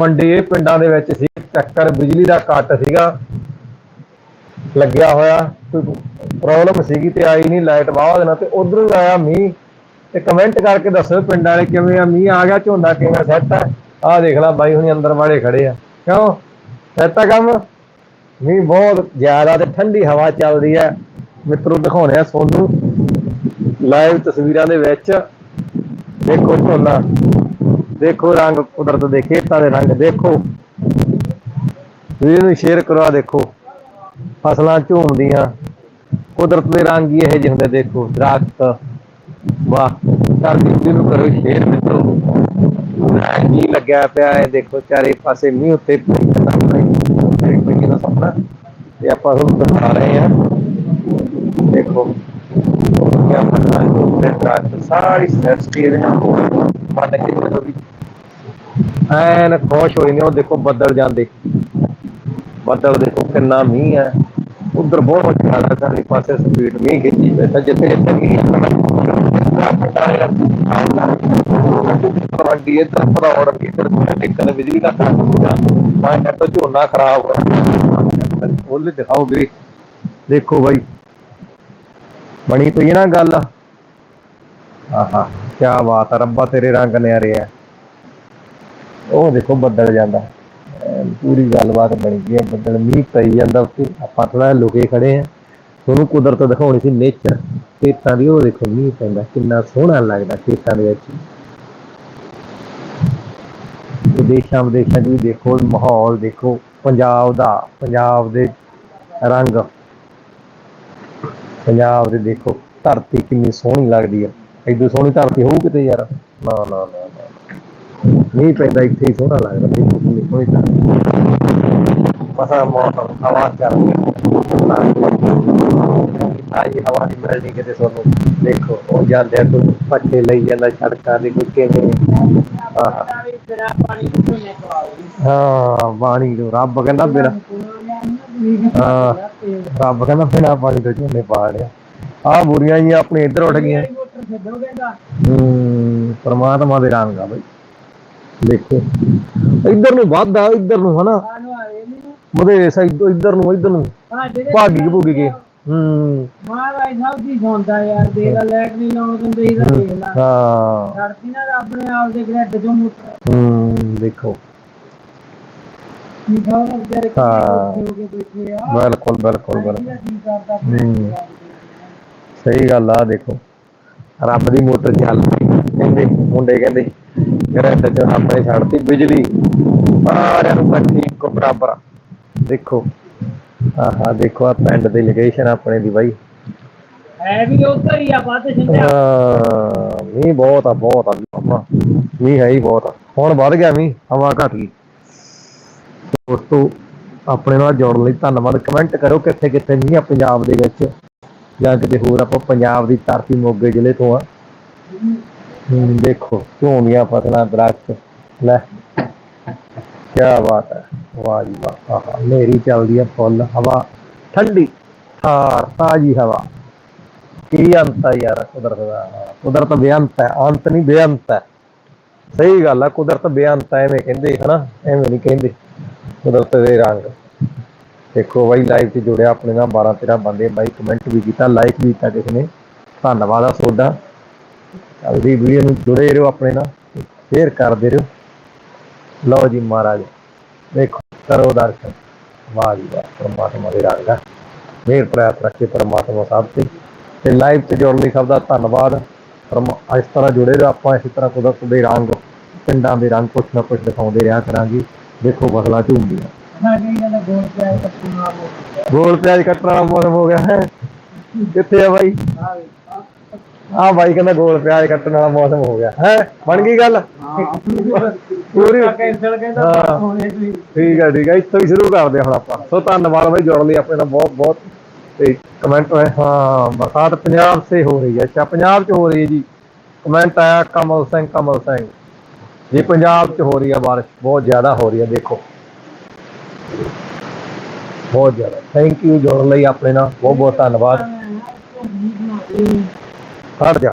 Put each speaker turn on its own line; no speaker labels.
ਮੰਡੀ ਪਿੰਡਾਂ ਦੇ ਵਿੱਚ ਸੀ, ਚੱਕਰ, ਬਿਜਲੀ ਦਾ ਕੱਟ ਸੀਗਾ। ਲੱਗਿਆ ਹੋਇਆ ਪ੍ਰੋਬਲਮ ਸੀਗੀ ਤੇ ਆਈ ਨਹੀਂ ਲਾਈਟ ਬਾਹਰ ਦੇਣਾ ਤੇ ਉਧਰੋਂ ਆਇਆ ਮੀਂਹ। ਤੇ ਕਮੈਂਟ ਕਰਕੇ ਦੱਸੋ ਪਿੰਡਾਂ ਵਾਲੇ ਕਿਵੇਂ ਆ, ਮੀਂਹ ਆ ਗਿਆ, ਝੋਨਾ ਕਿਵੇਂ ਸੈੱਟ ਆ? ਆਹ ਦੇਖ ਲੈ ਬਾਈ ਹੁਣੀ ਅੰਦਰ ਵਾਲੇ ਖੜੇ ਆ। ਕਿਉਂ? ਸੈੱਟ ਕੰਮ? ਮੀਂਹ ਬਹੁਤ ਜ਼ਿਆਦਾ ਤੇ ਠੰਡੀ ਹਵਾ ਚੱਲਦੀ ਹੈ ਮਿੱਤਰੋ ਦਿਖਾਉਣੇ ਆ ਸੋਨੂੰ। ਲਾਈਵ ਤਸਵੀਰਾਂ ਦੇ ਵਿੱਚ। ਦੇਖੋ ਝੋਨਾ। ਦੇਖੋ ਰੰਗ ਕੁਦਰਤ ਦੇ ਖੇਤਾਂ ਦੇ ਰੰਗ ਦੇਖੋ। ਵੀਡੀਓ ਨੂੰ ਸ਼ੇਅਰ ਕਰੋ ਦੇਖੋ। ਫਸਲਾਂ ਝੂਮਦੀਆਂ। ਕੁਦਰਤ ਦੇ ਰੰਗ ਹੀ ਇਹੋ ਜਿਹੇ ਹੁੰਦੇ ਦੇਖੋ। ਦਰਖਤ। ਵਾਹ ਧਰਤੀ ਵੀਡੀਓ ਨੂੰ ਕਰੋ ਸ਼ੇਅਰ ਮਿੱਤਰੋ। ਮੀਂਹ ਲੱਗਿਆ ਪਿਆ ਹੈ, ਦੇਖੋ ਚਾਰੇ ਪਾਸੇ ਮੀਂਹ ਉੱਤੇ ਪਈ ਦਾ ਸੁਪਨਾ ਤੇ ਆਪਾਂ ਤੁਹਾਨੂੰ ਦਿਖਾ ਰਹੇ ਹਾਂ। ਦੇਖੋ ਕਿਆ ਮਤਲਬ ਹੈ ਤੇ ਦਰਖਤ, ਸਾਰੀ ਸ੍ਰਿਸ਼ਟੀ ਦੇ ਮੰਨ ਕੇ ਚੱਲੋ ਵੀ ਐਨ ਖੁਸ਼ ਹੋਈ ਨੇ, ਉਹ ਦੇਖੋ ਬੱਦਲ ਜਾਂਦੇ। ਬੱਦਲ ਦੇਖੋ ਕਿੰਨਾ ਮੀਂਹ ਹੈ। ਉਧਰ ਬਹੁਤ ਜ਼ਿਆਦਾ ਸਾਰੇ ਪਾਸੇ ਸਪੀਡ ਮੀਂਹ ਖਿੱਚੀ ਬੈਠਾ, ਜਿੱਥੇ ਜਿੱਥੇ ਮੀਂਹ ਵੱਡੀ ਇੱਧਰ ਪਰੌੜ ਇੱਧਰ ਟਿਕਣ ਬਿਜਲੀ ਦਾ ਕੰਮ ਹੋਇਆ ਮੈਂ ਕਿਹਾ ਝੋਨਾ ਖਰਾਬ ਹੋ ਗਿਆ ਉਹਲੇ ਦਿਖਾਓ ਵੀਰੇ। ਦੇਖੋ ਬਾਈ। ਬਣੀ ਪਈ ਨਾ ਗੱਲ। ਆਹਾ। ਕੀ ਬਾਤ ਆ, ਰੱਬਾ ਤੇਰੇ ਰੰਗ ਨਿਆਰੇ ਆ। ਉਹ ਦੇਖੋ ਬੱਦਲ ਜਾਂਦਾ। ਪੂਰੀ ਗੱਲਬਾਤ ਬਣ ਗਈ ਹੈ ਬੱਦਲ ਮੀਂਹ ਪਈ ਜਾਂਦਾ ਉੱਤੇ ਆਪਾਂ ਥੋੜਾ ਲੁਕੇ ਖੜੇ ਆ। ਤੁਹਾਨੂੰ ਕੁਦਰਤ ਦਿਖਾਉਣੀ ਸੀ ਨੇਚਰ ਖੇਤਾਂ ਦੀ ਉਹ ਦੇਖੋ ਮੀਂਹ ਪੈਂਦਾ, ਕਿੰਨਾ ਸੋਹਣਾ ਲੱਗਦਾ ਖੇਤਾਂ ਦੇ ਵਿੱਚ। ਵਿਦੇਸ਼ਾਂ ਵਿਦੇਸ਼ਾਂ 'ਚ ਵੀ ਦੇਖੋ, ਮਾਹੌਲ ਦੇਖੋ, ਪੰਜਾਬ ਦਾ, ਪੰਜਾਬ ਦੇ ਰੰਗ। ਪੰਜਾਬ ਦੇ ਦੇਖੋ, ਧਰਤੀ ਕਿੰਨੀ ਸੋਹਣੀ ਲੱਗਦੀ ਹੈ ਐਡੀ ਸੋਹਣੀ ਧਰਤੀ ਹੋਊ ਕਿਤੇ ਯਾਰ। ਨਾ ਨਾ ਨਾ ਨਹੀਂ ਪੈਂਦਾ ਇੱਥੇ ਹੀ ਸੋਹਣਾ ਲੱਗਦਾ ਦੇਖੋ ਕਿੰਨੀ ਸੋਹਣੀ ਧਰਤੀ ਮਸਾ ਮੌਸਮ, ਹਵਾ ਚੱਲ ਆਈ, ਹਵਾ ਦੀ ਮਿਲਣੀ ਕਿਤੇ ਤੁਹਾਨੂੰ। ਦੇਖੋ, ਉਹ ਜਾਂਦੇ ਕੋਈ ਪੱਟੇ ਲਈ ਜਾਂਦਾ, ਸੜਕਾਂ ਦੇ ਕੋਈ ਕਿਵੇਂ ਹਾਂ ਪਾਣੀ ਤੋਂ ਰੱਬ ਕਹਿੰਦਾ ਬਿਨਾ। ਹਾਂ ਰੱਬ ਕਹਿੰਦਾ ਬਿਨਾ ਪਾਣੀ ਤੋਂ ਝੋਨੇ ਪਾ ਲਿਆ। ਆਹ ਬੁਰੀਆਂ ਜੀ ਆਪਣੇ ਇੱਧਰ ਉੱਠ ਗਈਆਂ। ਹੂੰ ਪਰਮਾਤਮਾ ਦੇ ਰੰਗ ਆ ਬਈ। ਦੇਖੋ ਇੱਧਰ ਨੂੰ ਵੱਧਦਾ ਇੱਧਰ ਨੂੰ ਹਨਾ। ਮਦੇ ਸਾਈਡ ਇੱਧਰ ਨੂੰ ਇੱਧਰ ਨੂੰ। ਭਾਗੀ ਭੁਗੀ ਕੇ ਹੂੰ।
ਮਹਾਰਾਜ ਸਭ ਦੀ ਸੁਣਦਾ ਯਾਰ ਦੇਖ ਲੈ ਲੈਟ ਨਹੀਂ ਲਾਉਣ ਦਿੰਦੇ ਇਹਦਾ ਦੇਖ ਲੈ।
ਹਾਂ।
ਛੱਡਦੀ ਨਾ ਰੱਬ ਨੇ ਆਪਦੇ ਗ੍ਰੈਡ ਚੋਂ ਮੁੱਟ
ਹੂੰ ਦੇਖੋ।
ਕੀ ਖਬਰ ਵਿਚਾਰੇ
ਹਾਂ।
ਹੋ ਕੇ ਬੈਠੇ ਆ।
ਬਿਲਕੁਲ। ਸਹੀ ਗੱਲ ਆ ਦੇਖੋ। ਰੱਬ ਦੀ ਮੋਟਰ ਚੱਲ ਪਈ ਕਹਿੰਦੇ ਮੁੰਡੇ ਕਹਿੰਦੇ ਗ੍ਰਿਡ ਚ ਰੱਬ ਨੇ ਛੱਡਤੀ ਬਿਜਲੀ। ਸਾਰਿਆਂ ਨੂੰ ਇਕੱਠੀ ਇੱਕੋ ਬਰਾਬਰ। ਦੇਖੋ ਆਹਾ ਦੇਖੋ ਆ ਪਿੰਡ ਦੀ ਲੋਕੇਸ਼ਨ ਆਪਣੇ ਦੀ ਬਾਈ।
ਹੈ ਵੀ ਉੱਧਰ ਹੀ ਆ ਛਿੰਦਿਆ
ਹਾਂ ਮੀਂਹ ਬਹੁਤ ਆ ਬਹੁਤ ਆ ਮਾਮਾ। ਮੀਂਹ ਹੈ ਹੀ ਬਹੁਤ ਆ। ਹੁਣ ਵੱਧ ਗਿਆ ਮੀਂਹ ਹਵਾ ਘਟ ਗਈ। ਦੋਸਤੋ ਆਪਣੇ ਨਾਲ ਜੁੜਨ ਲਈ ਧੰਨਵਾਦ। ਕਮੈਂਟ ਕਰੋ ਕਿੱਥੇ ਕਿੱਥੇ ਮੀਂਹ ਆ ਪੰਜਾਬ ਦੇ ਵਿੱਚ। ਜਾਂ ਕਿਤੇ ਹੋਰ ਆਪਾਂ ਪੰਜਾਬ ਦੀ ਧਰਤੀ ਮੋਗੇ ਜ਼ਿਲ੍ਹੇ ਤੋਂ ਆ। ਦੇਖੋ ਝੋਨੀਆਂ ਫਸਲਾਂ, ਦਰਖਤ, ਲੈ। ਕੀ ਬਾਤ ਹੈ। ਵਾਹ ਜੀ ਵਾਹ, ਆਹਾ ਚੱਲਦੀ ਆ, ਫੁੱਲ, ਹਵਾ, ਠੰਡੀ ਠਾਰ ਤਾਜੀ ਹਵਾ। ਕੀ ਅੰਤ ਹੈ ਯਾਰ, ਕੁਦਰਤ ਦਾ। ਕੁਦਰਤ ਬੇਅੰਤ ਹੈ, ਅੰਤ ਨਹੀਂ, ਬੇਅੰਤ ਹੈ। ਸਹੀ ਗੱਲ ਹੈ ਕੁਦਰਤ ਬੇਅੰਤ ਹੈ, ਐਵੇਂ ਕਹਿੰਦੇ, ਹਨਾ? ਐਵੇਂ ਨਹੀਂ ਕਹਿੰਦੇ। ਕੁਦਰਤ ਦੇ ਰੰਗ। ਦੇਖੋ ਬਾਈ ਲਾਈਵ 'ਚ ਜੁੜਿਆ ਆਪਣੇ ਨਾਲ 12 13 ਬੰਦੇ। ਬਾਈ ਕਮੈਂਟ ਵੀ ਕੀਤਾ ਲਾਈਕ ਵੀ ਕੀਤਾ ਕਿਸੇ ਨੇ। ਧੰਨਵਾਦ ਆ ਤੁਹਾਡਾ। ਅਗਲੀ ਵੀਡੀਓ ਨੂੰ ਜੁੜੇ ਰਹੋ ਆਪਣੇ ਨਾਲ ਸ਼ੇਅਰ ਕਰਦੇ ਰਹੋ। ਲਓ ਜੀ ਮਹਾਰਾਜ, ਦੇਖੋ ਕਰੋ ਦਰਸ਼ਨ। ਵਾਹ ਜੀ ਵਾਹ, ਪਰਮਾਤਮਾ ਦੇ ਰੰਗ ਦਾ। ਮੇਰ ਪ੍ਰਾਰਥਨਾ ਰੱਖੇ ਪਰਮਾਤਮਾ ਸਾਹਿਬ ਤੇ। ਤੇ ਲਾਈਵ ਤੇ ਜੁੜਨ ਲਈ ਸਭ ਦਾ ਧੰਨਵਾਦ। ਪਰਮਾ, ਇਸ ਤਰ੍ਹਾਂ ਜੁੜੇ ਰਹੋ ਆਪਾਂ, ਇਸ ਤਰ੍ਹਾਂ ਕੁਦਰਤ ਦੇ ਰੰਗ, ਪਿੰਡਾਂ ਦੇ ਰੰਗ ਕੁਛ ਨਾ ਕੁਛ ਦਿਖਾਉਂਦੇ ਰਿਹਾ ਕਰਾਂਗੇ। ਦੇਖੋ ਫਸਲਾਂ ਝੂਮਦੀਆਂ
ਗੋਲ
ਪਿਆਜ ਕੱਟਣ ਵਾਲਾ ਮੌਸਮ ਹੋ ਗਿਆ ਹੈ। ਕਿੱਥੇ ਆ ਬਾਈ? ਆ ਬਾਈ ਕਹਿੰਦਾ ਗੋਲ ਪਿਆਜ ਕੱਟਣ ਵਾਲਾ ਮੌਸਮ ਹੋ ਗਿਆ ਹੈ। ਬਣ ਗਈ ਗੱਲ? ਪੂਰੀ
ਕੈਂਸਲ ਕਹਿੰਦਾ
ਠੀਕ ਹੈ ਠੀਕ ਹੈ ਇੱਥੋਂ ਹੀ ਸ਼ੁਰੂ ਕਰਦੇ ਹਾਂ ਹੁਣ ਆਪਾਂ। ਸੋ ਧੰਨਵਾਦ ਬਾਈ ਜੁੜਨ ਲਈ ਆਪਣੇ ਨਾਲ ਬਹੁਤ ਬਹੁਤ। ਤੇ ਕਮੈਂਟ ਹਾਂ ਬਰਸਾਤ ਪੰਜਾਬ ਸੇ ਹੋ ਰਹੀ ਹੈ। ਅੱਛਾ ਪੰਜਾਬ 'ਚ ਹੋ ਰਹੀ ਹੈ ਜੀ। ਕਮੈਂਟ ਆਇਆ ਕਮਲ ਸਿੰਘ ਕਮਲ ਸਿੰਘ। ਜੀ ਪੰਜਾਬ 'ਚ ਹੋ ਰਹੀ ਹੈ ਬਾਰਿਸ਼। ਬਹੁਤ ਜ਼ਿਆਦਾ ਹੋ ਰਹੀ ਹੈ ਦੇਖੋ। ਬਹੁਤ ਜ਼ਿਆਦਾ। ਥੈਂਕ ਯੂ ਜੁੜਨ ਲਈ ਆਪਣੇ ਨਾਲ। ਬਹੁਤ ਬਹੁਤ ਧੰਨਵਾਦ ਹਟ ਜਾ।